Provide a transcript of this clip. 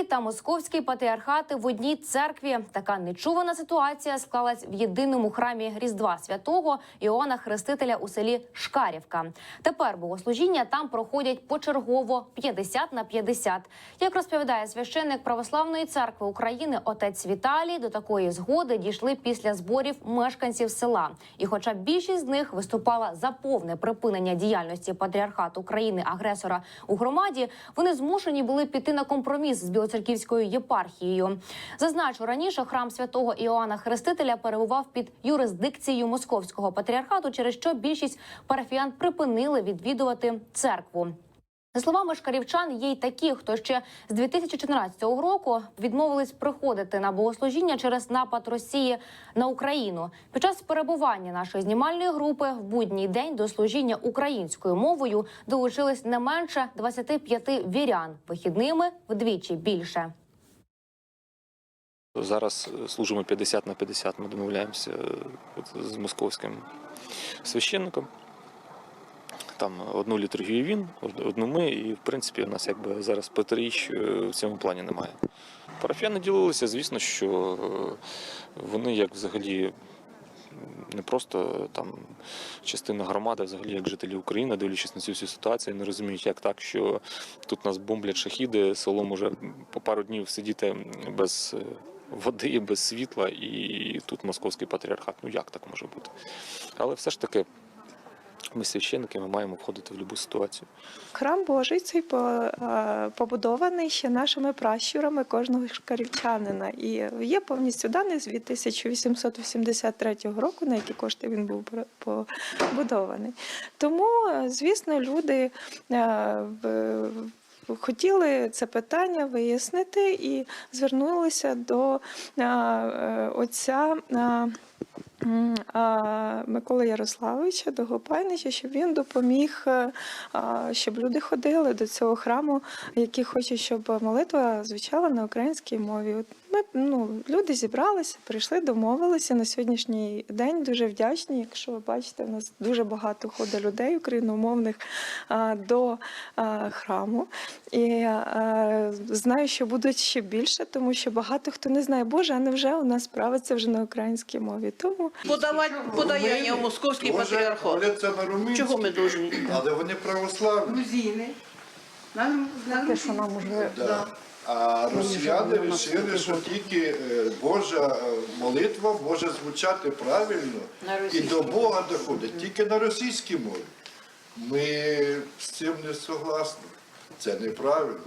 Український та московський патріархати в одній церкві. Така нечувана ситуація склалась в єдиному храмі Різдва Святого Іоанна Хрестителя у селі Шкарівка. Тепер богослужіння там проходять почергово 50 на 50. Як розповідає священник Православної церкви України отець Віталій, до такої згоди дійшли після зборів мешканців села. І, хоча більшість з них виступала за повне припинення діяльності патріархату країни агресора у громаді, вони змушені були піти на компроміс з Білоцерківською єпархією. Зазначу раніше храм святого Іоанна Хрестителя перебував під юрисдикцією московського патріархату, через що більшість парафіян припинили відвідувати церкву. За словами шкарівчан, є й такі, хто ще з 2014 року відмовились приходити на богослужіння через напад Росії на Україну. Під час перебування нашої знімальної групи в будній день до служіння українською мовою долучились не менше 25 вірян, вихідними вдвічі більше. Зараз е, служимо 50 на 50. Ми домовляємося е, з московським священником. Там одну літургію він, одну ми, і в принципі у нас якби зараз протиріч е, в цьому плані немає. Парафіяни ділилися, звісно, що е, вони як взагалі не просто там частина громади, взагалі як жителі України, дивлячись на цю всю ситуацію, не розуміють, як так, що тут нас бомблять шахіди, село може по пару днів сидіти без е, води, без світла, і тут московський патріархат. Ну як так може бути? Але все ж таки. Ми священники, ми маємо входити в будь-яку ситуацію. Храм Божий цей е, побудований ще нашими пращурами кожного шкарівчанина. І є повністю дані з 1883 року, на які кошти він був побудований. Тому, е, звісно, люди е, хотіли це питання вияснити і звернулися до отця. Миколи Ярославовича Догопайнича, щоб він допоміг, е, щоб люди ходили до цього храму, які хочуть, щоб молитва звучала на українській мові. Ми ну, люди зібралися, прийшли, домовилися на сьогоднішній день. Дуже вдячні. Якщо ви бачите, у нас дуже багато ходить людей україномовних до храму. І знаю, що будуть ще більше, тому що багато хто не знає, Боже, а невже у нас справиться вже на українській мові? Тому подавати подаяння в московський патріархат. Чого ми повинні? але вони православні. грузини. На, на Те, що нам уже Да. А росіяни вирішили, що тільки е, Божа е, молитва може звучати правильно і до Бога доходить тільки на російській мові. Ми з цим не согласні. Це неправильно.